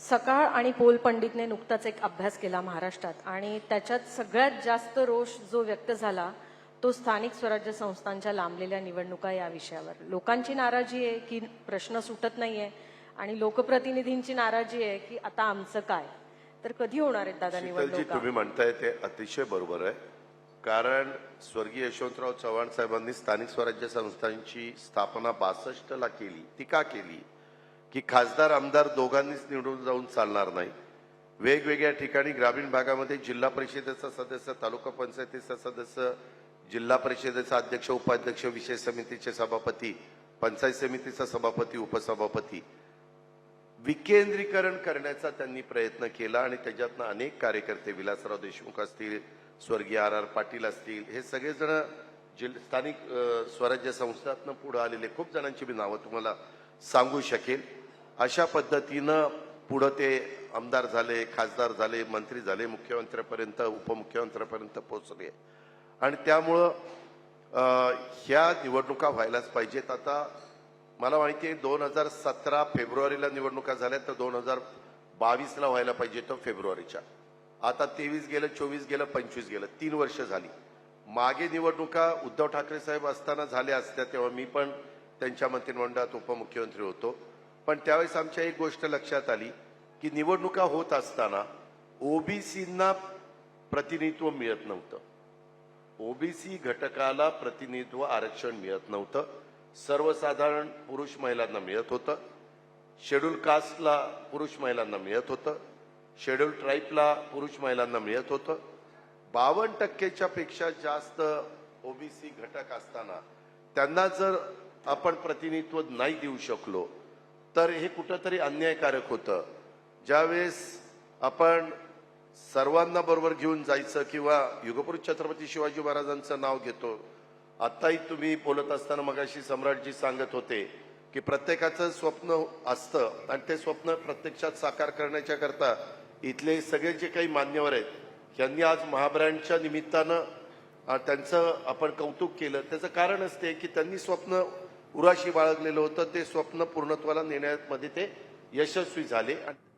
सकाळ आणि पोल पंडितने नुकताच एक अभ्यास केला महाराष्ट्रात. आणि त्याच्यात सगळ्यात जास्त रोष जो व्यक्त झाला तो स्थानिक स्वराज्य संस्थांच्या लांबलेल्या निवडणुका या विषयावर. लोकांची नाराजी आहे की प्रश्न सुटत नाहीये आणि लोकप्रतिनिधींची नाराजी आहे की आता आमचं काय? तर कधी होणार आहेत दादा निवडणुका? तुम्ही म्हणताय ते अतिशय बरोबर आहे. कारण स्वर्गीय यशवंतराव चव्हाण साहेबांनी स्थानिक स्वराज्य संस्थांची स्थापना बासष्ट ला केली ती का केली. की खासदार आमदार दोघांनीच निवडून जाऊन चालणार नाही. वेगवेगळ्या ठिकाणी ग्रामीण भागामध्ये जिल्हा परिषदेचा सदस्य तालुका पंचायतीचा सदस्य जिल्हा परिषदेचा अध्यक्ष उपाध्यक्ष विषय समितीचे सभापती पंचायत समितीचा सभापती उपसभापती. विकेंद्रीकरण करण्याचा त्यांनी प्रयत्न केला आणि त्याच्यातनं अनेक कार्यकर्ते विलासराव देशमुख असतील स्वर्गीय आर आर पाटील असतील हे सगळेजण जिल स्थानिक स्वराज्य संस्थातनं पुढे आलेले. खूप जणांची मी नावं तुम्हाला सांगू शकेल अशा पद्धतीनं पुढं ते आमदार झाले खासदार झाले मंत्री झाले मुख्यमंत्र्यापर्यंत उपमुख्यमंत्र्यापर्यंत पोहोचले. आणि त्यामुळं ह्या निवडणुका व्हायलाच पाहिजेत. आता मला माहिती आहे दोन हजार सतरा फेब्रुवारीला निवडणुका झाल्या तर दोन हजार बावीसला व्हायला पाहिजे तो फेब्रुवारीच्या. आता तेवीस गेलं चोवीस गेलं पंचवीस गेलं. तीन वर्ष झाली. मागे निवडणुका उद्धव ठाकरे साहेब असताना झाल्या असत्या तेव्हा मी पण त्यांच्या मंत्रिमंडळात उपमुख्यमंत्री होतो. पण त्यावेळेस आमच्या एक गोष्ट लक्षात आली की निवडणुका होत असताना ओबीसींना प्रतिनिधित्व मिळत नव्हतं. ओबीसी घटकाला प्रतिनिधित्व आरक्षण मिळत नव्हतं. सर्वसाधारण पुरुष महिलांना मिळत होतं. शेड्यूल कास्टला पुरुष महिलांना मिळत होतं. शेड्यूल ट्राईबला पुरुष महिलांना मिळत होतं. बावन्न टक्केच्या पेक्षा जास्त ओबीसी घटक असताना त्यांना जर आपण प्रतिनिधित्व नाही देऊ शकलो तर हे कुठंतरी अन्यायकारक होतं. ज्यावेळेस आपण सर्वांना बरोबर घेऊन जायचं किंवा युगपुरुष छत्रपती शिवाजी महाराजांचं नाव घेतो आत्ताही तुम्ही बोलत असताना मगाशी सम्राटजी सांगत होते की प्रत्येकाचं स्वप्न असतं आणि ते स्वप्न प्रत्यक्षात साकार करण्याच्या करता इथले सगळे जे काही मान्यवर आहेत यांनी आज महाब्रँडच्या निमित्तानं त्यांचं आपण कौतुक केलं. त्याचं कारण असते की त्यांनी स्वप्न उराशी बाळगलेलं होतं ते स्वप्न पूर्णत्वाला नेण्यामध्ये ते यशस्वी झाले. आणि